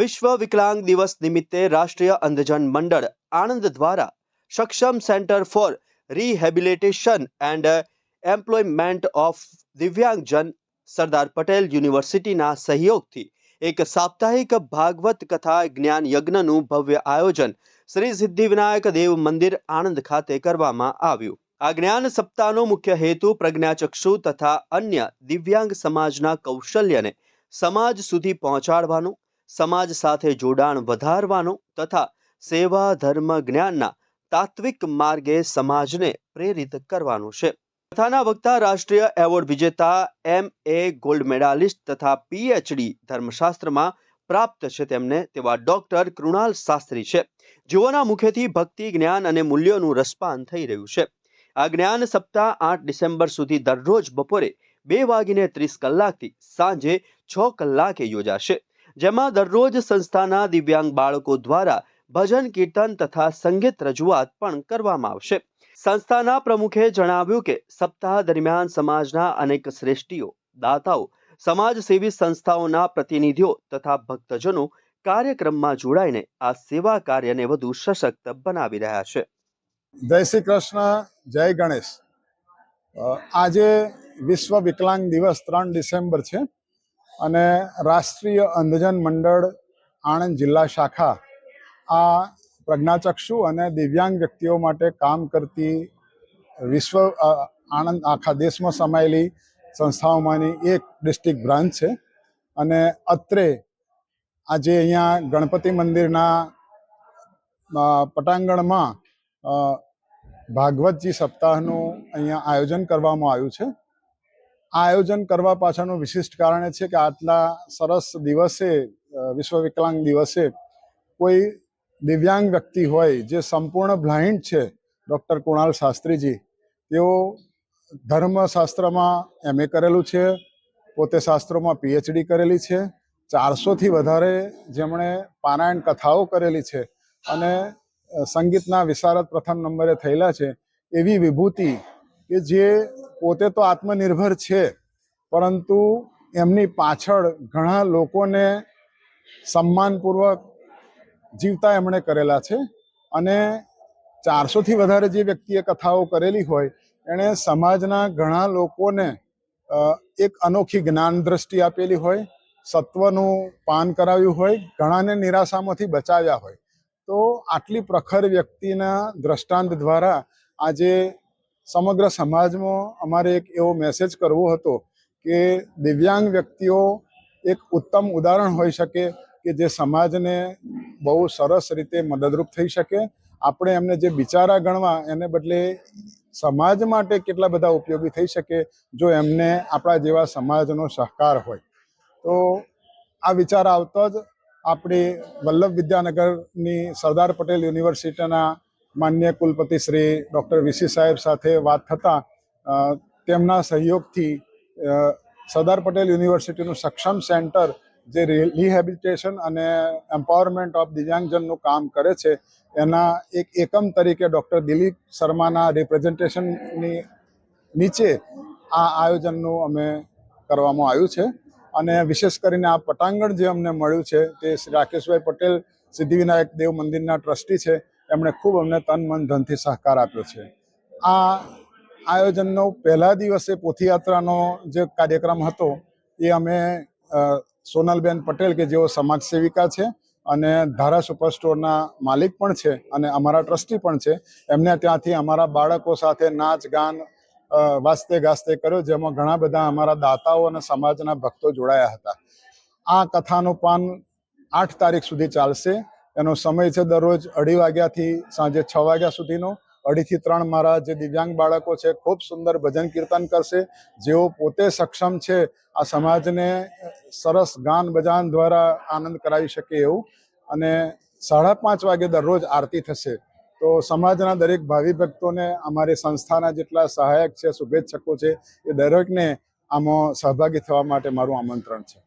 વિશ્વ વિકલાંગ દિવસ નિમિત્તે રાષ્ટ્રીય અંધજન મંડળ આણંદ દ્વારા Saksham centre for rehabilitation and employment of Divyangjan Sardar Patel યુનિવર્સિટીના સહયોગથી એક સાપ્તાહિક ભાગવત કથા જ્ઞાન યજ્ઞનું ભવ્ય આયોજન શ્રી સિદ્ધિવિનાયક દેવ મંદિર આણંદ ખાતે કરવામાં આવ્યું. આ જ્ઞાન સપ્તાહનો મુખ્ય હેતુ પ્રજ્ઞાચક્ષુ તથા અન્ય દિવ્યાંગ સમાજના કૌશલ્યને સમાજ સુધી પહોંચાડવાનું સમાજ સાથે જોડાણ વધારવાનું તથા સેવા, ધર્મ, જ્ઞાનના તાત્વિક માર્ગે સમાજને પ્રેરિત કરવાનું છે. કથાના વક્તા, રાષ્ટ્રીય એવોર્ડ વિજેતા એમ. એ. ગોલ્ડ મેડાલિસ્ટ તથા પીએચડી ધર્મશાસ્ત્રમાં પ્રાપ્ત છે તેમને તેવા ડોક્ટર કૃણાલ શાસ્ત્રી છે. જેઓના મુખેથી ભક્તિ, જ્ઞાન અને મૂલ્યોનું રસપાન થઈ રહ્યું છે. આ જ્ઞાન સપ્તાહ આઠ ડિસેમ્બર સુધી દરરોજ બપોરે બે વાગીને ત્રીસ કલાકથી સાંજે છ કલાકે યોજાશે. જેમાં દરરોજ સંસ્થાના દિવ્યાંગ બાળકો દ્વારા ભજન, કીર્તન તથા સંગીત રજૂઆત પણ કરવામાં આવશે. સંસ્થાના પ્રમુખે જણાવ્યું કે, સપ્તાહ દરમિયાન સમાજના અનેક શ્રેષ્ઠીઓ, દાતાઓ, સમાજસેવી સંસ્થાઓના પ્રતિનિધિઓ તથા ભક્તજનો કાર્યક્રમમાં જોડાઈને આ સેવા કાર્યને વધુ સશક્ત બનાવી રહ્યા છે. જય શ્રી કૃષ્ણ, જય ગણેશ. આજે વિશ્વ વિકલાંગ દિવસ ત્રણ ડિસેમ્બર છે. અને રાષ્ટ્રીય અંધજન મંડળ આણંદ જિલ્લા શાખા આ પ્રજ્ઞાચક્ષુ અને દિવ્યાંગ વ્યક્તિઓ માટે કામ કરતી વિશ્વ આણંદ આખા દેશમાં સમાયેલી સંસ્થાઓમાંની એક ડિસ્ટ્રિક્ટ બ્રાન્ચ છે. અને અત્રે આજે અહીંયા ગણપતિ મંદિરના પટાંગણમાં ભાગવતજી સપ્તાહનું અહીંયા આયોજન કરવામાં આવ્યું છે. આ આયોજન કરવા પાછળનું વિશિષ્ટ કારણ એ છે કે આટલા સરસ દિવસે વિશ્વ વિકલાંગ દિવસે કોઈ દિવ્યાંગ વ્યક્તિ હોય જે સંપૂર્ણ બ્લાઇન્ડ છે, ડૉક્ટર કુણાલ શાસ્ત્રીજી, તેઓ ધર્મશાસ્ત્રમાં એમએ કરેલું છે, પોતે શાસ્ત્રોમાં પીએચડી કરેલી છે, ચારસોથી વધારે જેમણે પારાયણ કથાઓ કરેલી છે અને સંગીતના વિશારદ પ્રથમ નંબરે થયેલા છે, એવી વિભૂતિ કે જે પોતે તો આત્મનિર્ભર છે, પરંતુ એમની પાછળ ઘણા લોકોને સન્માનપૂર્વક જીવતા એમણે કરેલા છે અને ચારસોથી વધારે જે વ્યક્તિએ કથાઓ કરેલી હોય, એણે સમાજના ઘણા લોકોને એક અનોખી જ્ઞાન દ્રષ્ટિ આપેલી હોય, સત્વનું પાન કરાવ્યું હોય, ઘણાને નિરાશામાંથી બચાવ્યા હોય. તો આટલી પ્રખર વ્યક્તિના દ્રષ્ટાંત દ્વારા આજે સમગ્ર સમાજમાં અમારે એક એવો મેસેજ કરવો હતો કે દિવ્યાંગ વ્યક્તિઓ એક ઉત્તમ ઉદાહરણ હોઈ શકે કે જે સમાજને બહુ સરસ રીતે મદદરૂપ થઈ શકે. આપણે એમને જે બિચારા ગણવા એને બદલે સમાજ માટે કેટલા બધા ઉપયોગી થઈ શકે જો એમને આપણા જેવા સમાજનો સહકાર હોય. તો આ વિચાર આવતો જ આપણી વલ્લભ વિદ્યાનગરની સરદાર પટેલ યુનિવર્સિટીના માન્ય કુલપતિ શ્રી ડૉક્ટર વીસી સાહેબ સાથે વાત થતાં તેમના સહયોગથી સરદાર પટેલ યુનિવર્સિટીનું સક્ષમ સેન્ટર જે રિહેબિલિટેશન અને એમ્પાવરમેન્ટ ઓફ દિવ્યાંગજનનું કામ કરે છે, એના એક એકમ તરીકે ડૉક્ટર દિલીપ શર્માના રિપ્રેઝન્ટેશનની નીચે આ આયોજનનું અમે કરવામાં આવ્યું છે. અને વિશેષ કરીને આ પટાંગણ જે અમને મળ્યું છે તે શ્રી રાકેશભાઈ પટેલ સિદ્ધિવિનાયક દેવ મંદિરના ટ્રસ્ટી છે. એમણે ખૂબ અમને તન, મન, ધનથી સહકાર આપ્યો છે. આ આયોજનનો પહેલા દિવસે પોથીયાત્રાનો જે કાર્યક્રમ હતો, એ અમે સોનલબેન પટેલ કે જેઓ સમાજ સેવિકા છે અને ધારા સુપર સ્ટોરના માલિક પણ છે અને અમારા ટ્રસ્ટી પણ છે, એમને ત્યાંથી અમારા બાળકો સાથે નાચ, ગાન વાસ્તે ગાસ્તે કર્યો, જેમાં ઘણા બધા અમારા દાતાઓ અને સમાજના ભક્તો જોડાયા હતા. આ કથાનું પાન આઠ તારીખ સુધી ચાલશે. એનો સમય છે દરરોજ અઢી વાગ્યાથી સાંજે છ વાગ્યા સુધીનો. અઢીથી ત્રણ મારા જે દિવ્યાંગ બાળકો છે, ખૂબ સુંદર ભજન કીર્તન કરશે. જેઓ પોતે સક્ષમ છે, આ સમાજને સરસ ગાન બજાન દ્વારા આનંદ કરાવી શકે એવું. અને સાડા પાંચ વાગે દરરોજ આરતી થશે. તો સમાજના દરેક ભાવિ ભક્તોને અમારી સંસ્થાના જેટલા સહાયક છે, શુભેચ્છકો છે, એ દરેકને આમાં સહભાગી થવા માટે મારું આમંત્રણ છે.